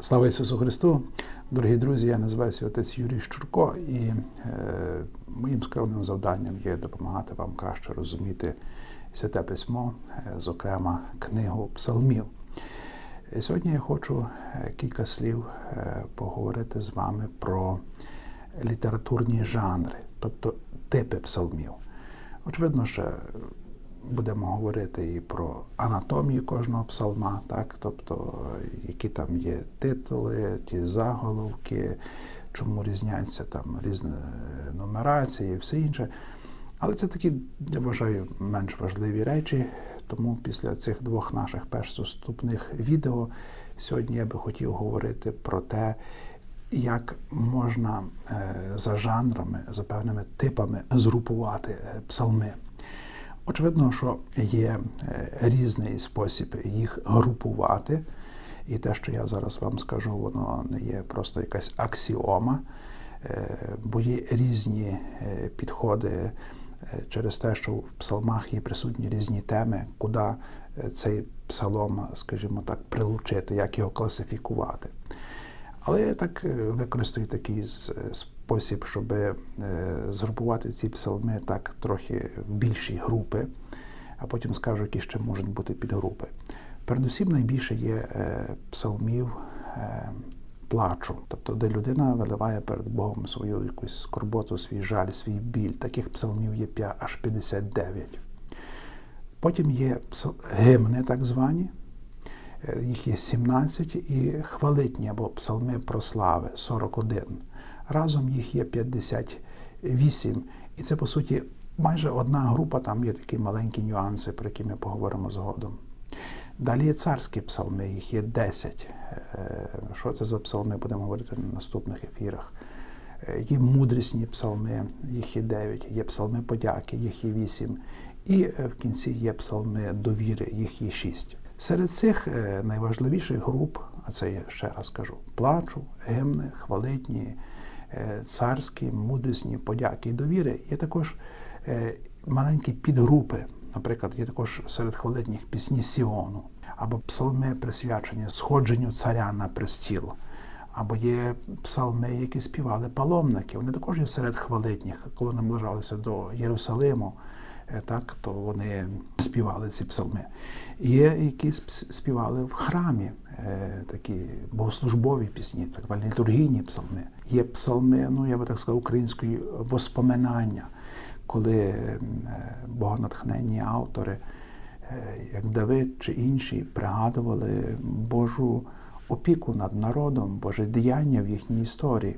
Слава Ісусу Христу! Дорогі друзі, я називаюся отець Юрій Щурко, і е, моїм скромним завданням є допомагати вам краще розуміти святе письмо, е, зокрема книгу псалмів. І сьогодні я хочу е, кілька слів е, поговорити з вами про літературні жанри, тобто типи псалмів. Очевидно, що будемо говорити і про анатомію кожного псалма, так, тобто які там є титули, ті заголовки, чому різняться там різні нумерації і все інше. Але це такі, я вважаю, менш важливі речі. Тому після цих двох наших першоступних відео сьогодні я би хотів говорити про те, як можна е, за жанрами, за певними типами згрупувати е, псалми. Очевидно, що є е, різний спосіб їх групувати, і те, що я зараз вам скажу, воно не є просто якась аксіома, бо є різні підходи через те, що в псалмах є присутні різні теми, куди цей псалом, скажімо так, прилучити, як його класифікувати. Але я так використаю такий спосіб, щоб згрупувати ці псалми так трохи в більші групи, а потім скажу, які ще можуть бути підгрупи. Передусім найбільше є псалмів плачу, тобто де людина виливає перед Богом свою якусь скорботу, свій жаль, свій біль. Таких псалмів є аж 59. Потім є гимни, так звані, їх є 17 і хвалитні або псалми про слави 41. Разом їх є 58. І це, по суті, майже одна група, там є такі маленькі нюанси, про які ми поговоримо згодом. Далі є царські псалми, їх є 10. Що це за псалми, будемо говорити на наступних ефірах. Є мудрісні псалми, їх є 9, є псалми подяки, їх є 8. І в кінці є псалми довіри, їх є 6. Серед цих найважливіших груп, а це я ще раз кажу: плачу, гимни, хвалитні, царські, мудрісні, подяки і довіри, є також маленькі підгрупи. Наприклад, є також серед хвалитніх пісні Сіону, або псалми присвячені сходженню царя на престіл, або є псалми, які співали паломники. Вони також є серед хвалитніх, коли наближалися до Єрусалиму, так, то вони співали ці псалми. Є які співали в храмі, такі богослужбові пісні, так літургійні псалми. Є псалми, ну я би так сказав, української воспоминання коли богонатхненні автори, як Давид чи інші, пригадували Божу опіку над народом, Боже діяння в їхній історії.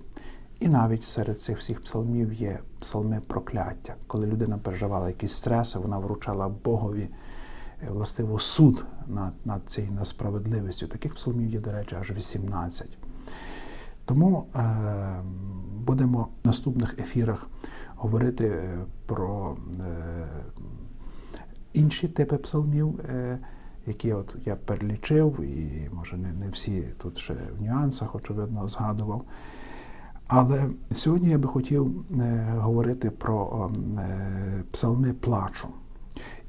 І навіть серед цих всіх псалмів є псалми прокляття. Коли людина переживала якісь стреси, вона вручала Богові властиво суд над над цією несправедливістю. Таких псалмів є, до речі, аж 18. Тому е, будемо в наступних ефірах говорити про е, інші типи псалмів, е, які от я перелічив, і може не, не всі тут ще в нюансах, очевидно, згадував. Але сьогодні я би хотів е, говорити про е, псалми плачу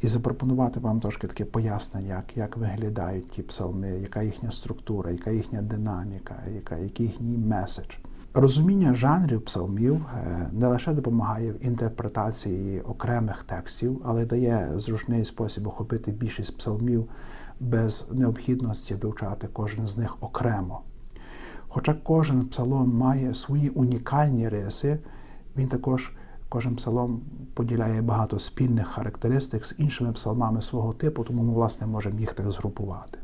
і запропонувати вам трошки таке пояснення, як як виглядають ті псалми, яка їхня структура, яка їхня динаміка, яка, який їхній меседж. Розуміння жанрів псалмів не лише допомагає в інтерпретації окремих текстів, але дає зручний спосіб охопити більшість псалмів без необхідності вивчати кожен з них окремо. Хоча кожен псалом має свої унікальні риси, він також кожен псалом поділяє багато спільних характеристик з іншими псалмами свого типу, тому ми, власне, можемо їх так згрупувати.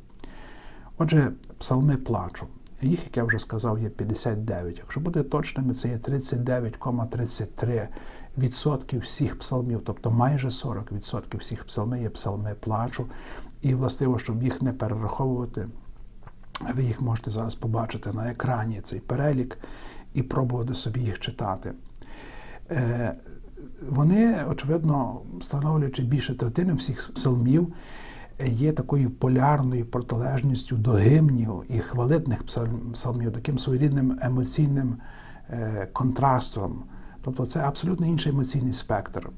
Отже, псалми плачу. Їх, як я вже сказав, є 59. Якщо бути точними, це є 39,33% всіх псалмів, тобто майже 40% всіх псалмів є псалми плачу. І властиво, щоб їх не перераховувати, ви їх можете зараз побачити на екрані цей перелік і пробувати собі їх читати. Вони, очевидно, становлячи більше третини всіх псалмів, є такою полярною протилежністю до гімнів і хвалитних псалмів, таким своєрідним емоційним контрастом. Тобто це абсолютно інший емоційний спектр.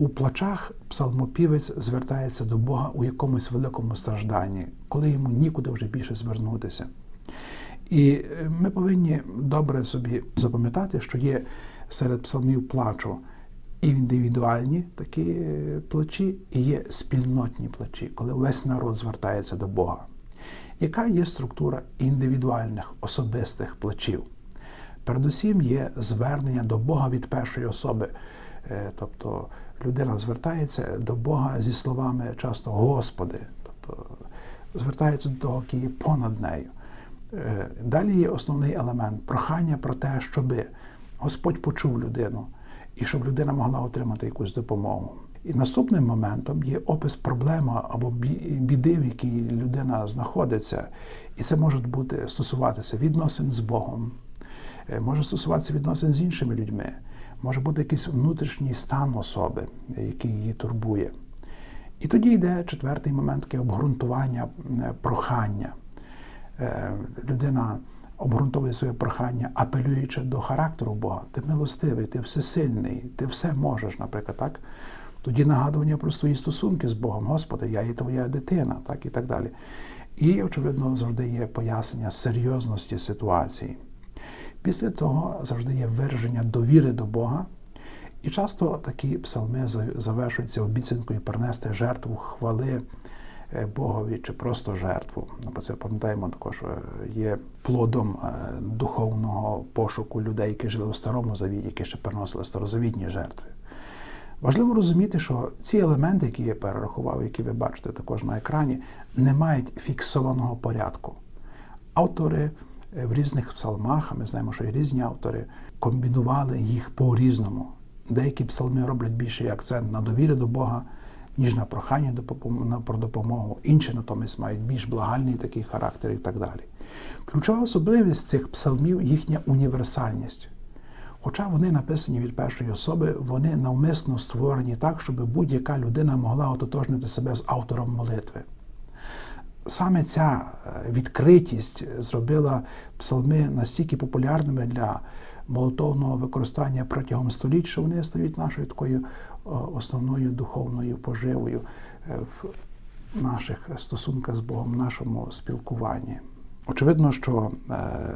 У плачах псалмопівець звертається до Бога у якомусь великому стражданні, коли йому нікуди вже більше звернутися. І е, ми повинні добре собі запам'ятати, що є серед псалмів плачу і індивідуальні такі е, плачі, і є спільнотні плачі, коли весь народ звертається до Бога. Яка є структура індивідуальних особистих плачів? Передусім є звернення до Бога від першої особи. Е, Тобто людина звертається до Бога зі словами часто Господи, тобто звертається до того, який є понад нею. Е, Далі є основний елемент прохання про те, щоб Господь почув людину і щоб людина могла отримати якусь допомогу. І наступним моментом є опис проблеми або біди, в якій людина знаходиться. І це може бути стосуватися відносин з Богом, е, може стосуватися відносин з іншими людьми, може бути якийсь внутрішній стан особи, який її турбує. І тоді йде четвертий момент таке обґрунтування, е, прохання. Е, Людина обґрунтовує своє прохання, апелюючи до характеру Бога. Ти милостивий, ти всесильний, ти все можеш, наприклад, так? Тоді нагадування про свої стосунки з Богом, Господи, я є твоя дитина, так і так далі. І, очевидно, завжди є пояснення серйозності ситуації. Після того завжди є вираження довіри до Бога. І часто такі псалми завершуються обіцянкою принести жертву хвали е, Богові чи просто жертву. Бо це пам'ятаємо також, е, є плодом е, духовного пошуку людей, які жили в старому завіті, які ще приносили старозавітні жертви. Важливо розуміти, що ці елементи, які я перерахував, які ви бачите також на екрані, не мають фіксованого порядку. Автори в різних псалмах, а ми знаємо, що і різні автори комбінували їх по-різному. Деякі псалми роблять більший акцент на довірі до Бога, ніж на прохання про допомогу. Інші натомість мають більш благальний такий характер і так далі. Ключова особливість цих псалмів їхня універсальність. Хоча вони написані від першої особи, вони навмисно створені так, щоб будь-яка людина могла ототожнити себе з автором молитви. Саме ця е, відкритість зробила псалми настільки популярними для молитовного використання протягом століть, що вони стають нашою такою е, основною духовною поживою е, в наших стосунках з Богом, в нашому спілкуванні. Очевидно, що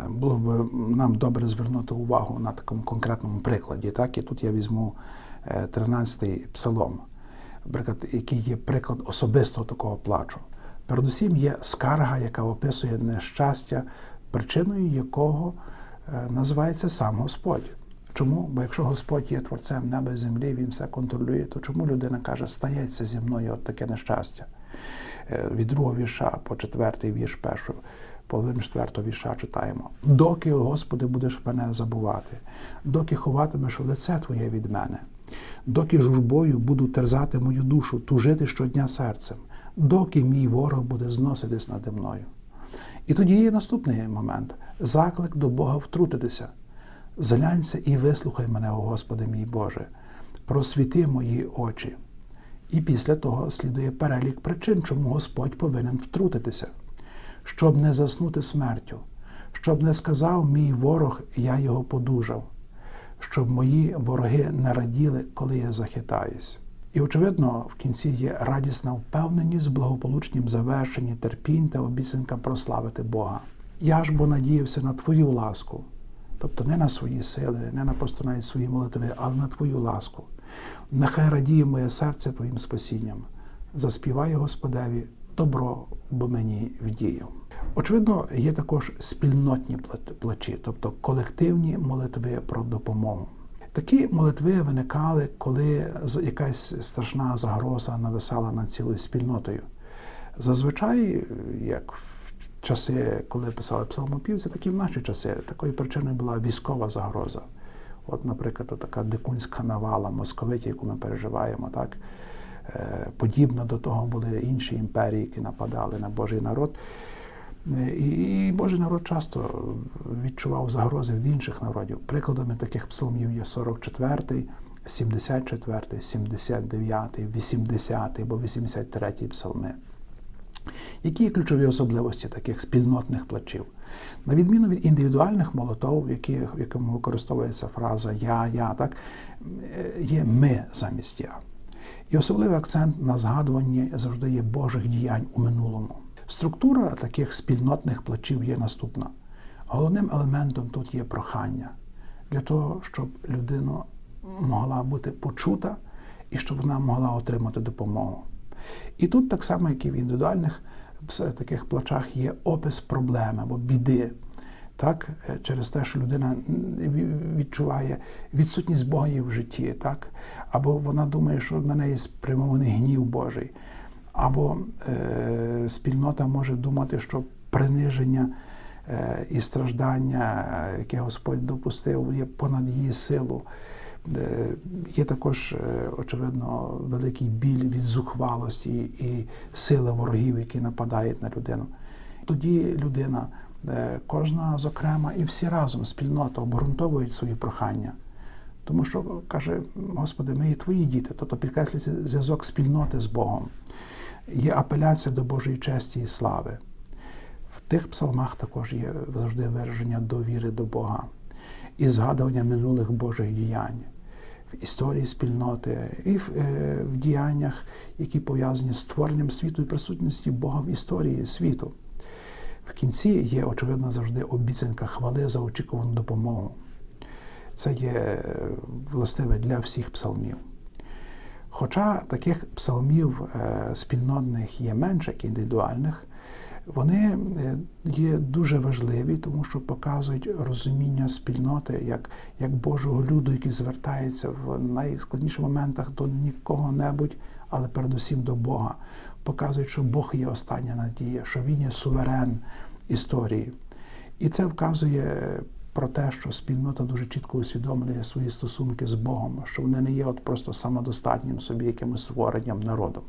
було б нам добре звернути увагу на такому конкретному прикладі. Так? І тут я візьму е, 13-й псалом, який є приклад особистого такого плачу. Передусім є скарга, яка описує нещастя, причиною якого е, називається сам Господь. Чому? Бо якщо Господь є творцем неба і землі, він все контролює, то чому людина каже, стається зі мною от таке нещастя? Е, Від другого вірша по четвертий вірш першого, половину четвертого вірша читаємо. Доки, Господи, будеш мене забувати, доки ховатимеш лице Твоє від мене, доки журбою буду терзати мою душу, тужити щодня серцем, доки мій ворог буде зноситись нади мною. І тоді є наступний момент заклик до Бога втрутитися. Зглянься і вислухай мене, о Господи мій Боже, просвіти мої очі. І після того слідує перелік причин, чому Господь повинен втрутитися, щоб не заснути смертю, щоб не сказав мій ворог, я його подужав, щоб мої вороги не раділи, коли я захитаюсь. І, очевидно, в кінці є радісна впевненість в благополучнім завершенні терпінь та обіцянка прославити Бога. Я ж бо надіявся на Твою ласку, тобто не на свої сили, не на просто навіть свої молитви, але на Твою ласку. Нехай радіє моє серце Твоїм спасінням. Заспіваю Господеві добро, бо мені вдіяв. Очевидно, є також спільнотні плачі, тобто колективні молитви про допомогу. Такі молитви виникали, коли якась страшна загроза нависала над цілою спільнотою. Зазвичай, як в часи, коли писали псалмопівці, так і в наші часи такою причиною була військова загроза. От, наприклад, така дикунська навала московиті, яку ми переживаємо, так подібно до того були інші імперії, які нападали на Божий народ. І Божий народ часто відчував загрози від інших народів. Прикладами таких псалмів є 44, 74, 79, 80 або 83 псалми. Які є ключові особливості таких спільнотних плачів? На відміну від індивідуальних молотов, в яких, якому використовується фраза Я, я, так, є ми замість я. І особливий акцент на згадуванні завжди є Божих діянь у минулому. Структура таких спільнотних плачів є наступна: Головним елементом тут є прохання для того, щоб людина могла бути почута і щоб вона могла отримати допомогу. І тут, так само, як і в індивідуальних таких плачах, є опис проблеми або біди. Так, Е, через те, що людина відчуває відсутність Бога в житті, так? або вона думає, що на неї спрямований гнів Божий, або е, спільнота може думати, що приниження е, і страждання, яке Господь допустив, є понад її силу. Е, Є також, е, очевидно, великий біль від зухвалості і сили ворогів, які нападають на людину. Тоді людина, е, кожна зокрема, і всі разом, спільнота обґрунтовують свої прохання. Тому що каже, Господи, ми є твої діти, тобто підкреслюється зв'язок спільноти з Богом. Є апеляція до Божої честі і слави. В тих псалмах також є завжди вираження довіри до Бога і згадування минулих Божих діянь в історії спільноти і в, е, в діяннях, які пов'язані з створенням світу і присутністю Бога в історії світу. В кінці є, очевидно, завжди обіцянка хвали за очікувану допомогу. Це є е, властиве для всіх псалмів. Хоча таких псалмів е, спільнотних є менше, як індивідуальних, вони е, є дуже важливі, тому що показують розуміння спільноти як, як Божого люду, який звертається в найскладніших моментах до нікого-небудь, але передусім до Бога. Показують, що Бог є остання надія, що Він є суверен історії. І це вказує про те, що спільнота дуже чітко усвідомлює свої стосунки з Богом, що вони не є от просто самодостатнім собі якимось створенням народом.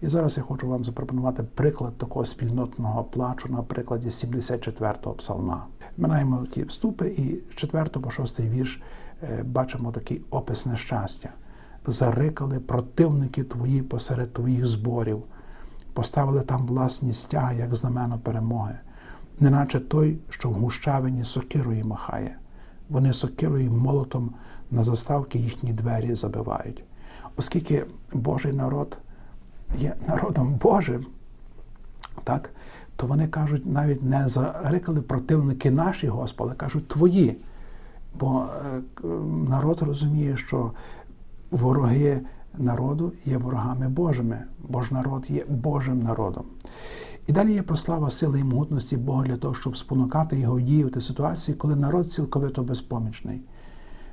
І зараз я хочу вам запропонувати приклад такого спільнотного плачу на прикладі 74-го псалма. Минаємо ті вступи, і з 4 по 6 вірш е, бачимо такий опис нещастя. Зарикали противники твої посеред твоїх зборів, поставили там власні стяги, як знамено перемоги, неначе той, що в гущавині сокирою махає. Вони сокирою молотом на заставки їхні двері забивають. Оскільки Божий народ є народом Божим, так, то вони кажуть, навіть не зарикали противники наші, Господи, кажуть твої. Бо е, народ розуміє, що вороги народу є ворогами Божими, бо ж народ є Божим народом. І далі є прослава сили і могутності Бога для того, щоб спонукати його діяти в ситуації, коли народ цілковито безпомічний.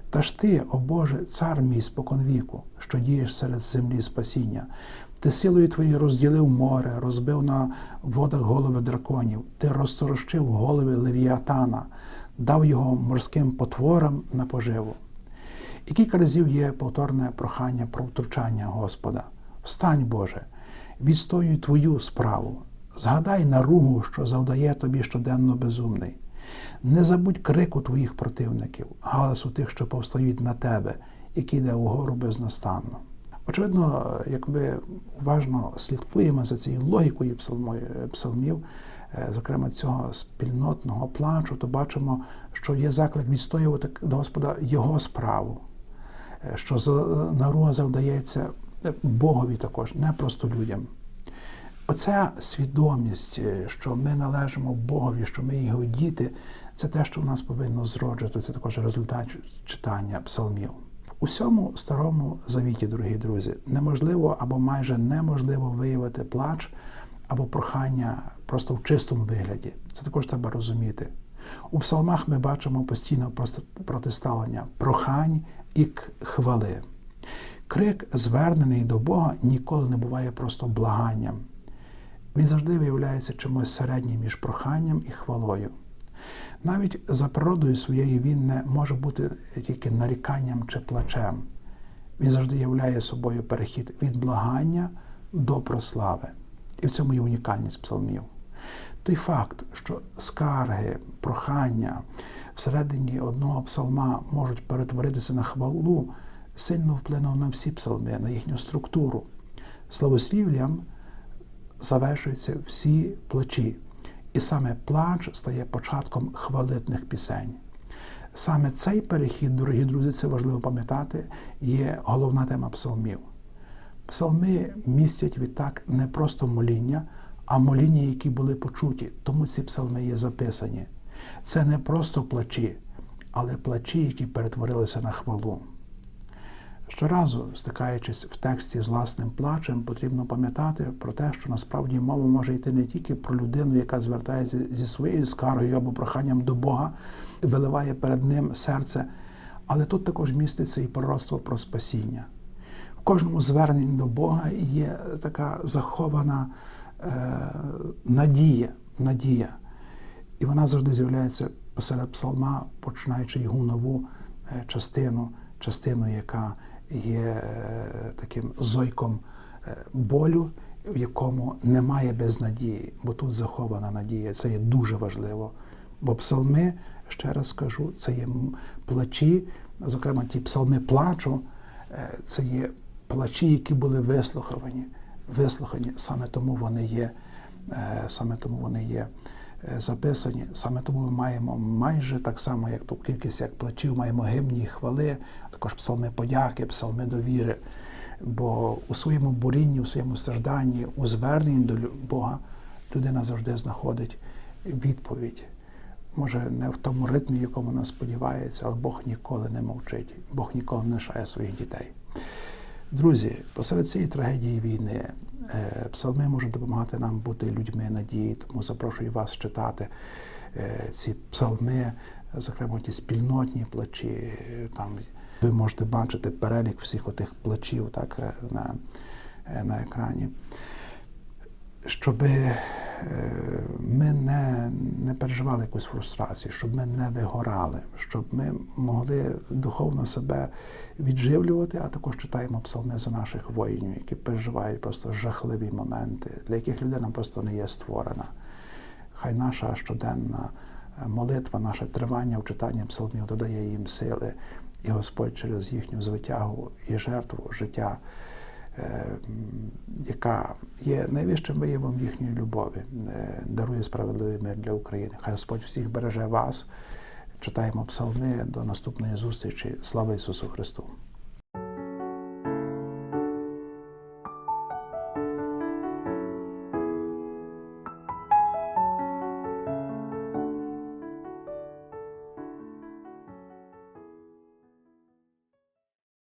Та ж ти, о Боже, цар мій споконвіку, що дієш серед землі спасіння. Ти силою твоєю розділив море, розбив на водах голови драконів, ти розторощив голови Левіатана, дав його морським потворам на поживу. І кілька разів є повторне прохання про втручання Господа. Встань, Боже, відстоюй твою справу, згадай наругу, що завдає тобі щоденно безумний. Не забудь крику твоїх противників, галасу тих, що повстають на тебе, який йде угору безнастанно. Очевидно, як ми уважно слідкуємо за цією логікою псалмів, е, зокрема цього спільнотного плачу, то бачимо, що є заклик відстоювати до Господа Його справу, е, що наруга завдається Богові також, не просто людям. Оця свідомість, е, що ми належимо Богові, що ми його діти, це те, що в нас повинно зроджувати. Це також результат читання псалмів. У всьому старому завіті, дорогі друзі, неможливо або майже неможливо виявити плач або прохання просто в чистому вигляді. Це також треба розуміти. У псалмах ми бачимо постійно протиставлення прохань і хвали. Крик, звернений до Бога, ніколи не буває просто благанням. Він завжди виявляється чимось середнім між проханням і хвалою. Навіть за природою своєю він не може бути тільки наріканням чи плачем. Він завжди являє собою перехід від благання до прослави. І в цьому є унікальність псалмів. Той факт, що скарги, прохання всередині одного псалма можуть перетворитися на хвалу, сильно вплинув на всі псалми, на їхню структуру. Славослів'ям завершуються всі плачі. І саме плач стає початком хвалитних пісень. Саме цей перехід, дорогі друзі, це важливо пам'ятати, є головна тема псалмів. Псалми містять відтак не просто моління, а моління, які були почуті, тому ці псалми є записані. Це не просто плачі, але плачі, які перетворилися на хвалу. Щоразу, стикаючись в тексті з власним плачем, потрібно пам'ятати про те, що насправді мова може йти не тільки про людину, яка звертається зі своєю скаргою або проханням до Бога, виливає перед ним серце, але тут також міститься і пророцтво про спасіння. В кожному зверненні до Бога є така захована е, надія, надія. І вона завжди з'являється посеред псалма, починаючи його нову е, частину, частину, яка є е, таким зойком е, болю, в якому немає безнадії, бо тут захована надія. Це є дуже важливо. Бо псалми, ще раз скажу, це є плачі, зокрема, ті псалми плачу, е, це є плачі, які були вислухані. Вислухані, саме тому вони є, саме тому вони є записані. Саме тому ми маємо майже так само, як ту кількість як плачів, маємо гимні і хвали, також псалми подяки, псалми довіри. Бо у своєму бурінні, у своєму стражданні, у зверненні до Бога людина завжди знаходить відповідь. Може, не в тому ритмі, в якому вона сподівається, але Бог ніколи не мовчить, Бог ніколи не лишає своїх дітей. Друзі, посеред цієї трагедії війни е, псалми можуть допомагати нам бути людьми надії, тому запрошую вас читати е, ці псалми, зокрема ті спільнотні плачі. Там ви можете бачити перелік всіх отих плачів так, е, на, на екрані. Щоб ми не, не переживали якусь фрустрацію, щоб ми не вигорали, щоб ми могли духовно себе відживлювати, а також читаємо псалми за наших воїнів, які переживають просто жахливі моменти, для яких людина просто не є створена. Хай наша щоденна е, молитва, наше тривання в читанні псалмів додає їм сили, і Господь через їхню звитягу і жертву життя е, яка є найвищим виявом їхньої любові, е, дарує справедливий мир для України. Хай Господь всіх береже вас. Читаємо псалми до наступної зустрічі. Слава Ісусу Христу!